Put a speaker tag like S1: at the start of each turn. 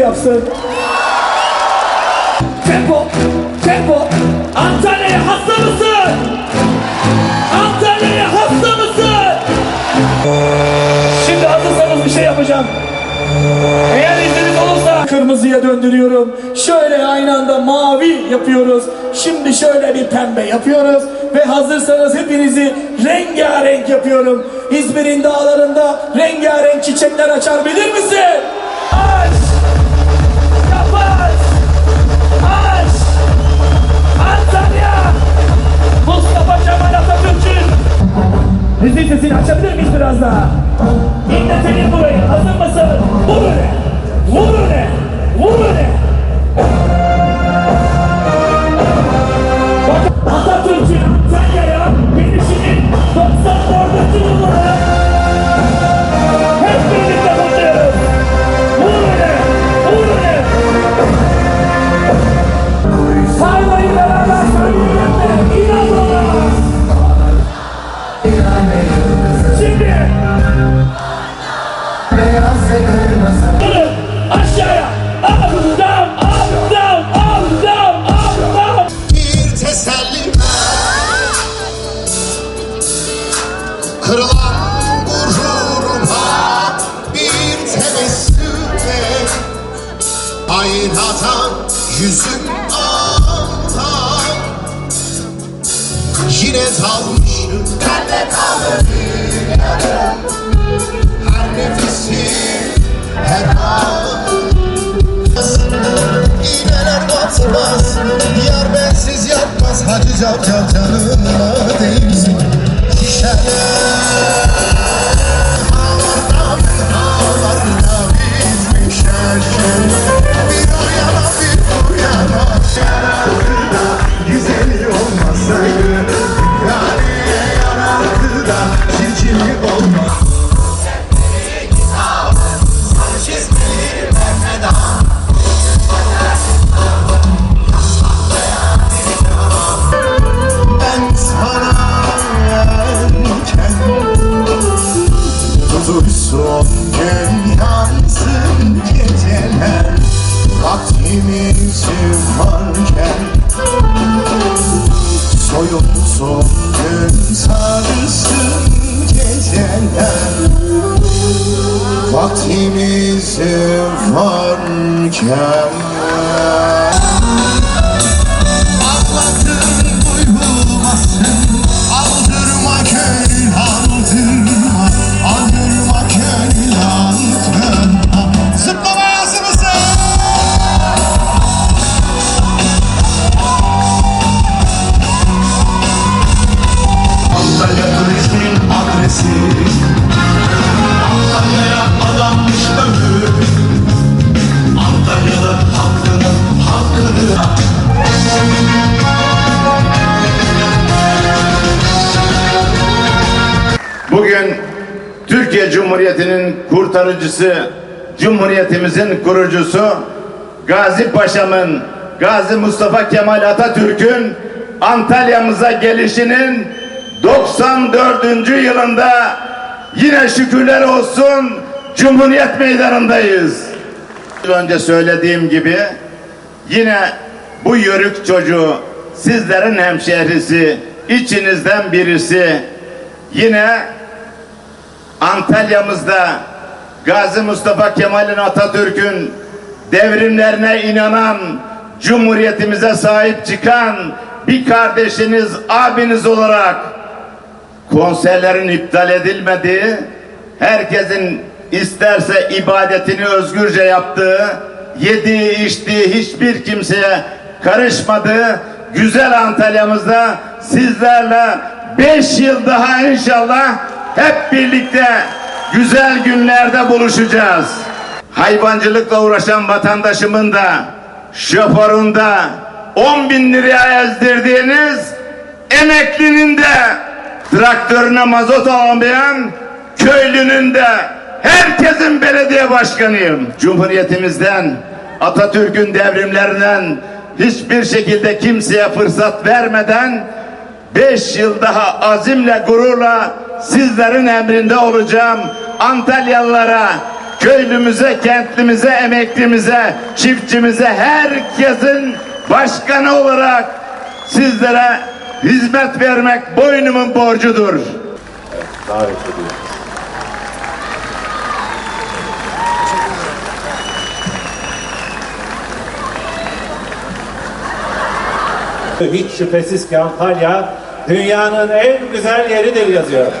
S1: mısın? Tempo, tempo. Antalya'ya hasta mısın? Antalya'ya hasta mısın? Şimdi hazırsanız bir şey yapacağım. Eğer izniniz olursa kırmızıya döndürüyorum. Şöyle aynı anda mavi yapıyoruz. Şimdi şöyle bir pembe yapıyoruz. Ve hazırsanız hepinizi rengarenk yapıyorum. İzmir'in dağlarında rengarenk çiçekler açar bilir misin? Aç! Miyiz biraz daha? İnletelim burayı. Hazır mısın? Vur öne. Vur öne. Vur öne.
S2: Aynada yüzüm ağlar Yine dalmışım Bende kalır Her nefesim her an yansın geceler Vaktimiz varken Soyulsun gün sarsın Vaktimiz varken
S3: Bugün Türkiye Cumhuriyeti'nin kurtarıcısı, Cumhuriyetimizin kurucusu Gazi Paşa'mın, Gazi Mustafa Kemal Atatürk'ün Antalya'mıza gelişinin 94. yılında yine şükürler olsun Cumhuriyet Meydanı'ndayız. Önce söylediğim gibi yine bu yörük çocuğu sizlerin hemşehrisi, içinizden birisi yine Antalya'mızda Gazi Mustafa Kemal'in Atatürk'ün devrimlerine inanan, Cumhuriyetimize sahip çıkan bir kardeşiniz, abiniz olarak konserlerin iptal edilmediği, herkesin isterse ibadetini özgürce yaptığı, yediği içtiği hiçbir kimseye karışmadığı güzel Antalya'mızda sizlerle beş yıl daha inşallah hep birlikte güzel günlerde buluşacağız. Hayvancılıkla uğraşan vatandaşımın da şoförün de 10 bin liraya ezdirdiğiniz emeklinin de traktörüne mazot alamayan köylünün de herkesin belediye başkanıyım. Cumhuriyetimizden, Atatürk'ün devrimlerinden hiçbir şekilde kimseye fırsat vermeden beş yıl daha azimle gururla sizlerin emrinde olacağım. Antalyalılara, köylümüze, kentlimize, emeklimize, çiftçimize, herkesin başkanı olarak sizlere hizmet vermek boynumun borcudur.
S4: davet ediyoruz. Hiç şüphesiz ki Antalya dünyanın en güzel yeridir yazıyor.